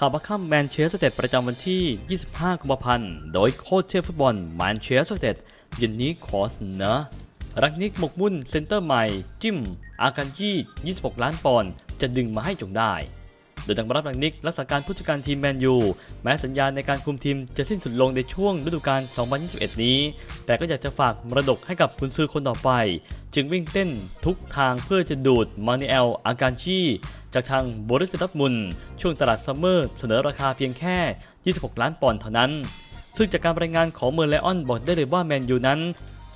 ข่าวประคัมแมนเชสเตอร์ประจำวันที่ 25 กุมภาพันธ์ โดยโค้ชเชฟฟุตบอลแมนเชสเตอร์เย็นนี้ขอเสนอรักนิกหมกมุ่นเซนเตอร์ใหม่ จิม อาการยี่ 26 ล้านปอนด์จะดึงมาให้จงได้ โดยดังรับรักนิกรักษาการผู้จัดการทีมแมนยู แม้สัญญาในการคุมทีมจะสิ้นสุดลงในช่วงฤดูกาล 2021 นี้ แต่ก็อยากจะฝากมรดกให้กับคุณซื้อคนต่อไป จึงวิ่งเต้นทุกทางเพื่อจะดูดมานิเอล อาการชีจากทางบริษัทมุน ช่วงตลาดซัมเมอร์เสนอราคาเพียงแค่ 26 ล้านปอนด์เท่านั้น ซึ่งจากการรายงานของเมอร์ไลออนบอกได้เลยว่าแมนยูนั้น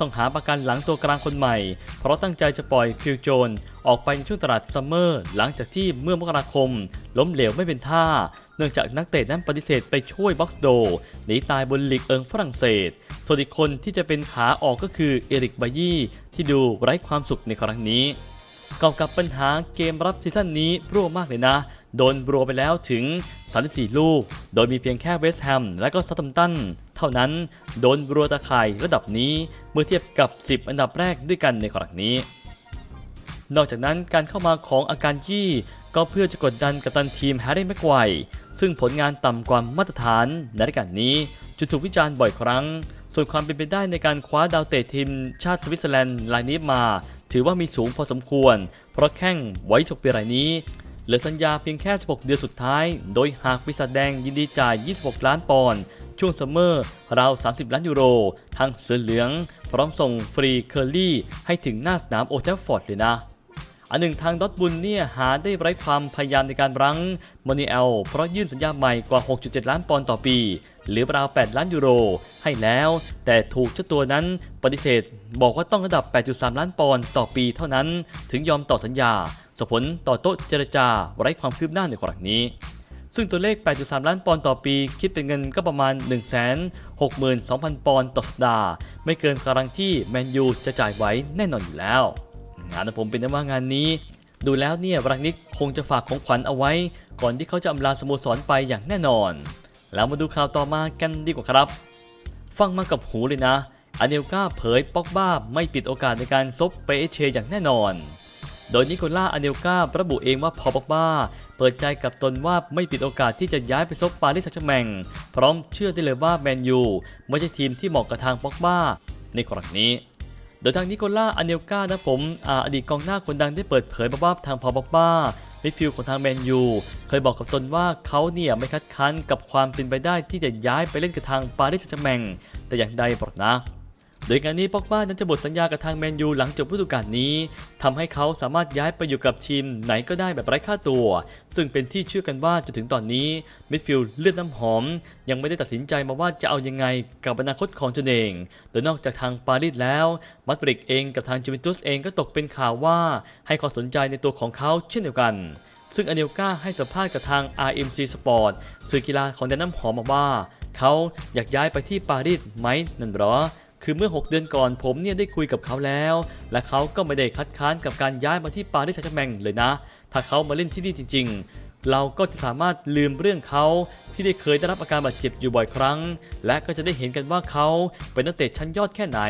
ต้องหาประกันหลังตัวกลางคนใหม่ เพราะตั้งใจจะปล่อยฟิลโจน ออกไปในช่วงตลาดซัมเมอร์ หลังจากที่เมื่อมกราคม ล้มเหลวไม่เป็นท่า เนื่องจากนักเตะนั้นปฏิเสธไปช่วยบ็อกซ์โดหนีตายบนลีกเอิงฝรั่งเศส ส่วนอีกคนที่จะเป็นขาออกก็คือเอริกบายี่ที่ดูไร้ความสุขในครั้งนี้เกอบกับปัญหาเกมรับซีซั่นนี้รั่วมากเลยนะ โดนรัวไปแล้วถึง 34 ลูก โดยมีเพียงแค่เวสต์แฮมและก็ซัตตัมตันเท่านั้นโดนรัวตะข่ายระดับนี้เมื่อเทียบกับ 10 อันดับแรกด้วยกันในครั้งนี้ นอกจากนั้นการเข้ามาของอาการยี่ก็เพื่อจะกดดันกับตันทีมแฮร์รี่แม็กไกวซึ่งผลงานต่ำกว่ามาตรฐานในรายการนี้จะถูกวิจารณ์บ่อยครั้ง ส่วนความเป็นไปได้ในการคว้าดาวเตะทีมชาติสวิตเซอร์แลนด์รายนี้มา ถือว่ามีสูงพอสมควร เพราะแข้งไว้ฉกปีรายนี้ เหลือสัญญาเพียงแค่ 16 เดือนสุดท้าย โดยหากปีศาจแดงยินดีจ่าย 26 ล้านปอนด์ช่วงซัมเมอร์ราว 30 ล้านยูโร ทางเสือเหลือง พร้อมส่งฟรีเคอร์รี่ ให้ถึงหน้าสนามโอเทฟฟอร์ดเลยนะ อันหนึ่งทางดอทบุลเนี่ยหาได้ไร้ความพยายามในการรั้งมอนิเอล เพราะยื่นสัญญาใหม่กว่า 6.7 ล้านปอนด์ต่อปี หรือราว 8 ล้านยูโร ให้แล้ว แต่ถูกเจ้าตัวนั้นปฏิเสธ บอกว่าต้องระดับ 8.3 ล้านปอนด์ต่อปีเท่านั้น ถึงยอมต่อสัญญา ส่งผลต่อโต๊ะเจรจาไร้ความคืบหน้าในครั้งนี้ ซึ่งตัวเลข 8.3 ล้านปอนด์ต่อปี คิดเป็นเงินก็ประมาณ 162,000 ปอนด์ต่อสัปดาห์ ไม่เกินกำลังที่แมนยูจะจ่ายไว้แน่นอนอยู่แล้ว งานของผมเป็นว่างานนี้ ดูแล้วเนี่ยรักนิกคงจะฝากของขวัญเอาไว้ ก่อนที่เขาจะอำลาสโมสรไปอย่างแน่นอน แล้วมาดูข่าวต่อมากันดีกว่าครับ ฟังมากับหูเลยนะอเนลกาเผยป็อกบ้าไม่ปิดโอกาสในการซบไปเอเชอย่างแน่นอน โดยนิโคล่าอเนลการะบุเองว่าพอป็อกบ้าเปิดใจกับตนว่าไม่ปิดโอกาสที่จะย้ายไปซบปารีสแซงต์แชร์แมงพร้อมเชื่อได้เลยว่าแมนยูไม่ใช่ทีมที่เหมาะกับทางป็อกบ้าในครั้งนี้โดยทางนิโคล่าอเนลกานะผมออดีตกองหน้าคนดังได้เปิดเผยมาว่าทางพอบอกบ้ามิดฟิลด์ของทางแมนยูเคยบอกกับตนว่าเขาเนี่ยไม่คัดค้านกับความเป็นไปได้ที่จะย้ายไปเล่นกับทางปารีสแซงต์แชร์แมงแต่อย่างใดบอกนะ โดยการนี้ปอกบ้านั้นจะหมดสัญญากับทางแมนยูหลังจบฤดูกาลนี้ทำให้เขาสามารถย้ายไปอยู่กับทีมไหนก็ได้แบบไร้ค่าตัว ซึ่งเป็นที่เชื่อกันว่าจนถึงตอนนี้มิดฟิลด์เลือดน้ำหอม ยังไม่ได้ตัดสินใจมาว่าจะเอายังไงกับอนาคตของตนเอง โดยนอกจากทางปารีสแล้วมาดริดเองกับทางจูเวนตุสเองก็ตกเป็นข่าวว่าให้ความสนใจในตัวของเขาเช่นเดียวกันซึ่งอเนลกาให้สัมภาษณ์กับทาง RMC Sport สื่อกีฬาของแดนน้ำหอมมาว่า เขาอยากย้ายไปที่ปารีสไหมนั่นหรอ คือเมื่อ 6 เดือนก่อนผมเนี่ยได้คุยกับเขาแล้ว และเขาก็ไม่ได้คัดค้านกับการย้ายมาที่ปารีสแซงต์แมงเลยนะ ถ้าเขามาเล่นที่นี่จริง ๆ เราก็จะสามารถลืมเรื่องเขาที่ได้เคยได้รับอาการบาดเจ็บอยู่บ่อยครั้ง และก็จะได้เห็นกันว่าเขาเป็นนักเตะชั้นยอดแค่ไหน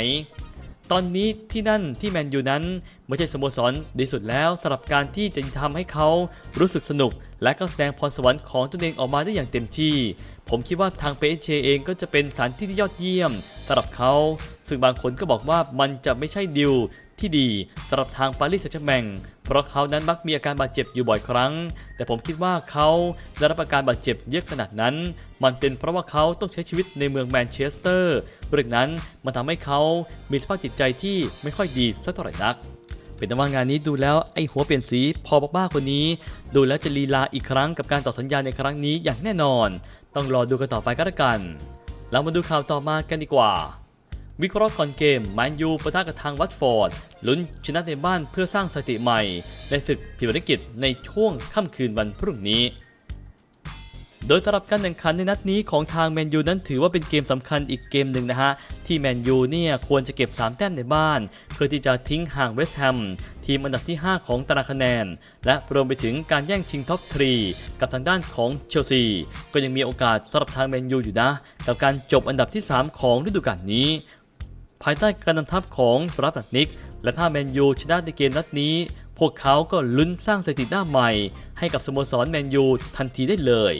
ตอนนี้ที่นั่นที่แมนยูนั้นไม่ใช่สโมสรดีสุดแล้วสำหรับการที่จะทำให้เขารู้สึกสนุก และก็แสดงพรสวรรค์ของตนเองออกมาได้อย่างเต็มที่ ผมคิดว่าทางเปเชเองก็จะเป็นสถานที่ที่ยอดเยี่ยมสำหรับเขาซึ่งบางคนก็บอกว่ามันจะไม่ใช่ดิวที่ดีสำหรับทางปารีสแซงต์แชร์แมงเพราะเขานั้นมักมีอาการบาดเจ็บอยู่บ่อยครั้ง แต่ผมคิดว่าเขาได้รับอาการบาดเจ็บเยอะขนาดนั้น มันเป็นเพราะว่าเขาต้องใช้ชีวิตในเมืองแมนเชสเตอร์เรื่องนั้นมันทำให้เขามีสภาพจิตใจที่ไม่ค่อยดีสักเท่าไหร่นัก เป็นต่ว่างานนี้ดูแล้วไอ้หัวเปลี่ยนสีพอบ้าคนนี้ ดูแล้วจะลีลาอีกครั้งกับการต่อสัญญาในครั้งนี้อย่างแน่นอน ต้องรอดูกันต่อไปก็แล้วกัน เรามาดูข่าวต่อมากันดีกว่า วิเคราะห์ก่อนเกมแมนยูปะทะกับทางวัตฟอร์ดลุ้นชนะในบ้านเพื่อสร้างสถิติใหม่ในศึกพิมยร์กิจในช่วงค่ำคืนวันพรุ่งนี้โดยสำหรับการแข่งขันในนัดนี้ของทางแมนยูนั้นถือว่าเป็นเกมสำคัญอีกเกมหนึ่งนะฮะ ที่แมนยูเนี่ยควรจะเก็บ 3 แต้มในบ้าน เพื่อที่จะทิ้งห่างเวสต์แฮมทีมอันดับที่ 5 ของตารางคะแนน และรวมไปถึงการแย่งชิงท็อป3กับทางด้านของเชลซี ก็ยังมีโอกาสสำหรับทางแมนยูอยู่นะ กับการจบอันดับที่ 3 ของฤดูกาลนี้ ภายใต้การนำทัพของรัตัดนิก และถ้าแมนยูชนะในเกมนัดนี้ พวกเขาก็ลุ้นสร้างสถิติหน้าใหม่ ให้กับสโมสรแมนยูทันทีได้เลย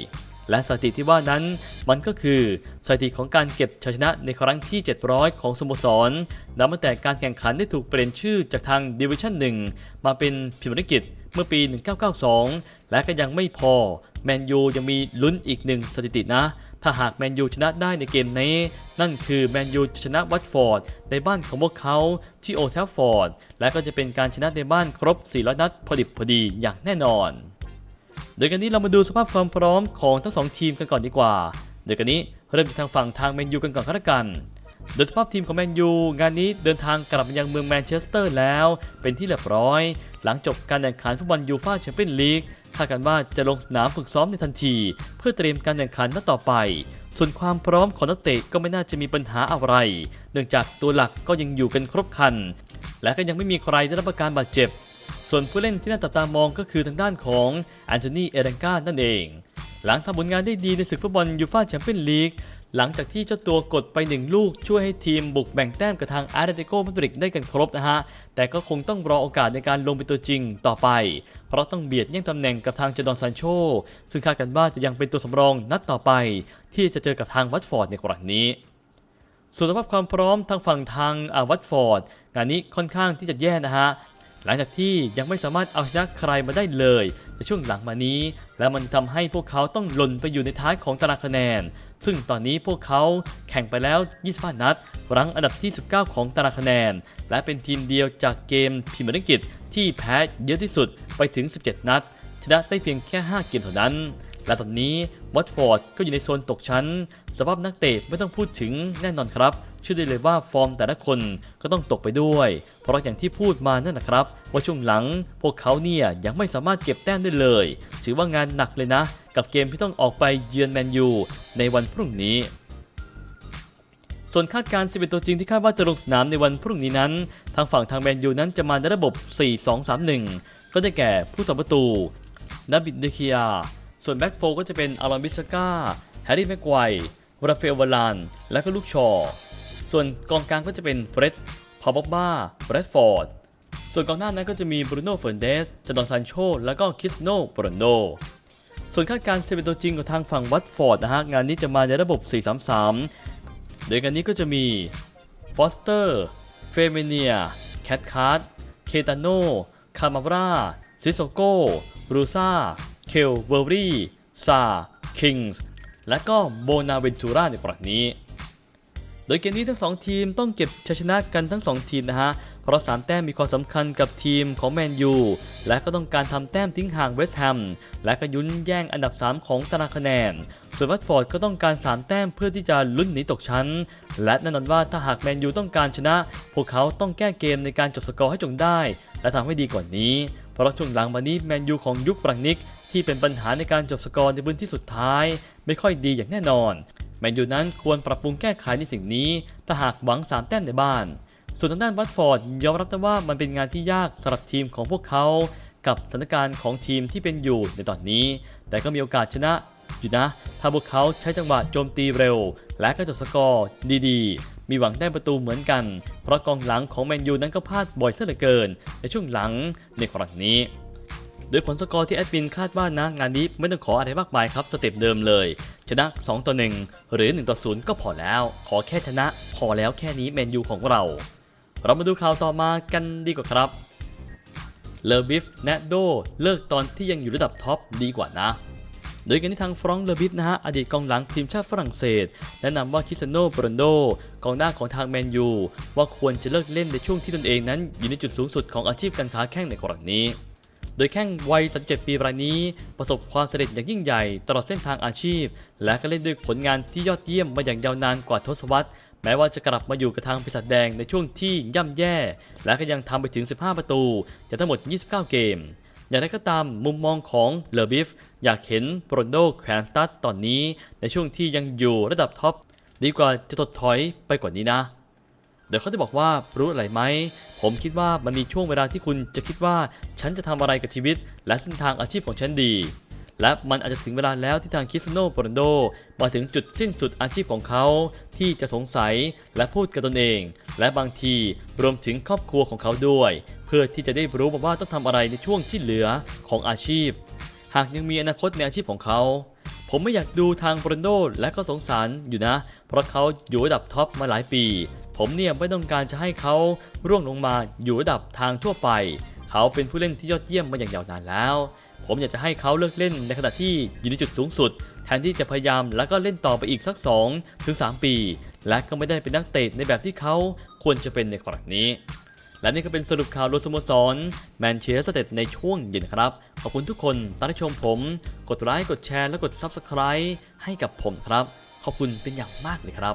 และสถิติที่ว่านั้นมันก็คือสถิติของการเก็บชัยชนะในครั้งที่ 700 ของสโมสรนับตั้งแต่การแข่งขันได้ถูกเปลี่ยนชื่อจากทางดิวิชั่น 1 มาเป็นพิมพ์ลิกิตเมื่อปี 1992 และก็ยังไม่พอ แมนยูยังมีลุ้นอีกหนึ่งสถิตินะ ถ้าหากแมนยูชนะได้ในเกมนี้ นั่นคือแมนยูชนะวัตฟอร์ด ในบ้านของพวกเขาที่โอลด์แทฟฟอร์ด และก็จะเป็นการชนะในบ้านครบ 400 นัดพอดิบพอดีอย่างแน่นอน โดยกันนี้เรามาดูสภาพความพร้อมของทั้งสองทีมกันก่อนดีกว่า โดยกันนี้เริ่มจากทางฝั่งทางแมนยูกันก่อนก็แล้วกัน โดยสภาพทีมของแมนยูงานนี้เดินทางกลับมายังเมืองแมนเชสเตอร์แล้ว เป็นที่เรียบร้อย หลังจบการแข่งขันฟุตบอลยูฟ่าแชมเปี้ยนลีกคาดกันว่าจะลงสนามฝึกซ้อมในทันที เพื่อเตรียมการแข่งขันนัดต่อไป ส่วนความพร้อมของนักเตะก็ไม่น่าจะมีปัญหาอะไร เนื่องจากตัวหลักก็ยังอยู่กันครบคัน และก็ยังไม่มีใครได้รับการบาดเจ็บ ส่วนผู้เล่นที่น่าจับตามองก็คือทางด้านของแอนโทนีเอเดนกานั่นเอง หลังทำผลงานได้ดีในศึกฟุตบอลยูฟ่าแชมเปี้ยนลีกหลังจากที่เจ้าตัวกดไปหนึ่งลูกช่วยให้ทีมบุกแบ่งแต้มกับทางอาร์เตติโกมาดริดได้กันครบนะฮะ แต่ก็คงต้องรอโอกาสในการลงเป็นตัวจริงต่อไป เพราะต้องเบียดแย่งตำแหน่งกับทางเจดอนซานโช ซึ่งคาดกันว่าจะยังเป็นตัวสำรองนัดต่อไป ที่จะเจอกับทางวัตฟอร์ดในครั้งนี้ส่วนสภาพความพร้อมทางฝั่งทางวัตฟอร์ดงานนี้ค่อนข้างที่จะแย่นะฮะ หลังจากที่ยังไม่สามารถเอาชนะใครมาได้เลยในช่วงหลังมานี้ และมันทำให้พวกเขาต้องหล่นไปอยู่ในท้ายของตารางคะแนน ซึ่งตอนนี้พวกเขาแข่งไปแล้ว 25 นัด รั้งอันดับที่ 19 ของตารางคะแนน และเป็นทีมเดียวจากเกมพรีเมียร์ลีกที่แพ้เยอะที่สุดไปถึง 17 นัด ชนะได้เพียงแค่ 5 เกมเท่านั้น และตอนนี้วัตฟอร์ดก็อยู่ในโซนตกชั้น สภาพนักเตะไม่ต้องพูดถึงแน่นอนครับ เชื่อได้เลยว่าฟอร์มแต่ละคนก็ต้องตกไปด้วย เพราะอย่างที่พูดมานั่นนะครับ ว่าช่วงหลังพวกเขาเนี่ยยังไม่สามารถเก็บแต้มได้เลย ถือว่างานหนักเลยนะ กับเกมที่ต้องออกไปเยือนแมนยูในวันพรุ่งนี้ส่วนคาดการณ์11 ตัวจริงที่คาดว่าจะลงสนามในวันพรุ่งนี้นั้น ทางฝั่งทางแมนยูนั้นจะมาในระบบ 4-2-3-1 ก็ได้แก่ผู้สัมประตูนาบิดเดคีย ส่วนแบ็กโฟก็จะเป็นอารอนบิสก้า แฮร์รี่แม็กไกวราเอลวาลาน และก็ลูกชอ ส่วนกองกลางก็จะเป็นเฟร็ดพาวบ็อกบ้าแบรดฟอร์ด ส่วนกองหน้านั้นก็จะมีบรูโน่เฟร์นเดสจดอนซานโช แล้วก็คริสโนโปรนโด ส่วนคาดการณ์จะเป็นตัวจริงของทางฝั่งวัตฟอร์ดนะฮะ งานนี้จะมาในระบบ 4-3-3 โดยงานนี้ก็จะมีฟอสเตอร์ เฟเมเนีย แคทคาร์ดเคตาโน คามาราซิโซโกบรูซาเคลเวอร์รี่ซา คิงส์ และก็โบนาเวนตูราในครั้งนี้ โดยเกมนี้ทั้งสองทีมต้องเก็บชัยชนะกันทั้งสองทีมนะฮะ เพราะ3แต้มมีความสำคัญกับทีมของแมนยู และก็ต้องการทำแต้มทิ้งห่างเวสต์แฮม และก็ยุ้นแย่งอันดับ 3 ของตารางคะแนน ส่วนวัตฟอร์ดก็ต้องการ 3 แต้มเพื่อที่จะลุ้นหนีตกชั้น และแน่นอนว่าถ้าหากแมนยูต้องการชนะ พวกเขาต้องแก้เกมในการจบสกอร์ให้จงได้ และทำให้ดีกว่านี้ เพราะช่วงหลังมานี้แมนยูของยุคปรังนิกที่เป็นปัญหาในการจบสกอร์ในพื้นที่สุดท้าย ไม่ค่อยดีอย่างแน่นอน แมนยูนั้นควรปรับปรุงแก้ไขในสิ่งนี้ ถ้าหากหวัง 3 แต้มในบ้าน ส่วนทางด้านวัตฟอร์ดยอมรับได้ว่ามันเป็นงานที่ยากสำหรับทีมของพวกเขา กับสถานการณ์ของทีมที่เป็นอยู่ในตอนนี้ แต่ก็มีโอกาสชนะอยู่นะ ถ้าพวกเขาใช้จังหวะโจมตีเร็ว และก็จบสกอร์ดีๆ มีหวังได้ประตูเหมือนกัน เพราะกองหลังของแมนยูนั้นก็พลาดบ่อยเสียเหลือเกิน ในช่วงหลังในครั้งนี้ โดยผลสกอร์ที่แอดมินคาดว่านะงานนี้ไม่ต้องขออะไรมากมายครับสเต็ปเดิมเลย ชนะ 2 ต่อ 1 หรือ 1 ต่อ 0 ก็พอแล้ว ขอแค่ชนะ พอแล้วแค่นี้แมนยูของเรา เรามาดูข่าวต่อมากันดีกว่าครับเลอบิฟแนดโดเลิกตอนที่ยังอยู่ระดับท็อปดีกว่านะโดยกันที่ทางฟรองก์เลอบิฟนะฮะอดีตกองหลังทีมชาติฝรั่งเศส แนะนำว่าคิสโนโปรนโดกองหน้าของทางแมนยูว่าควรจะเลิกเล่นในช่วงที่ตนเองนั้นอยู่ในจุดสูงสุดของอาชีพการค้าแข้งในกรณีนี้ โดยแข้งวัย 37 ปีรายนี้ ประสบความสำเร็จอย่างยิ่งใหญ่ตลอดเส้นทางอาชีพ และก็เล่นด้วยผลงานที่ยอดเยี่ยมมาอย่างยาวนานกว่าทศวรรษ แม้ว่าจะกลับมาอยู่กับทางปีศาจแดงในช่วงที่ย่ำแย่ และก็ยังทำไปถึง 15 ประตูจากทั้งหมด 29 เกมอย่างไรก็ตามมุมมองของเลอบิฟอยากเห็นโรนโดแขวนสตัดตอนนี้ ในช่วงที่ยังอยู่ระดับท็อปดีกว่าจะถดถอยไปกว่านี้นะ เดี๋ยวเขาจะบอกว่ารู้อะไรไหม ผมคิดว่ามันมีช่วงเวลาที่คุณจะคิดว่า ฉันจะทำอะไรกับชีวิต และเส้นทางอาชีพของฉันดี และมันอาจจะถึงเวลาแล้วที่ทางคิสโนโปรนโดมาถึงจุดสิ้นสุดอาชีพของเขา ที่จะสงสัยและพูดกับตนเอง และบางทีรวมถึงครอบครัวของเขาด้วย เพื่อที่จะได้รู้ว่าต้องทำอะไรในช่วงที่เหลือของอาชีพ หากยังมีอนาคตในอาชีพของเขา ผมไม่อยากดูทางโรนโดและก็สงสารอยู่นะ เพราะเขาอยู่ระดับท็อปมาหลายปี ผมเนี่ยไม่ต้องการจะให้เขาร่วงลงมาอยู่ระดับทางทั่วไป เขาเป็นผู้เล่นที่ยอดเยี่ยมมาอย่างยาวนานแล้ว ผมอยากจะให้เขาเลิกเล่นในขณะที่อยู่ในจุดสูงสุด แทนที่จะพยายามแล้วก็เล่นต่อไปอีกสัก2ถึง3ปี และก็ไม่ได้เป็นนักเตะในแบบที่เขาควรจะเป็นในครั้งนี้ และนี่ก็เป็นสรุปข่าวรวมสโมสรแมนเชสเตอร์เต็ดในช่วงเย็นครับ ขอบคุณทุกคนที่ชมผม กดไลค์กดแชร์และกด Subscribe ให้กับผมครับ ขอบคุณเป็นอย่างมากเลยครับ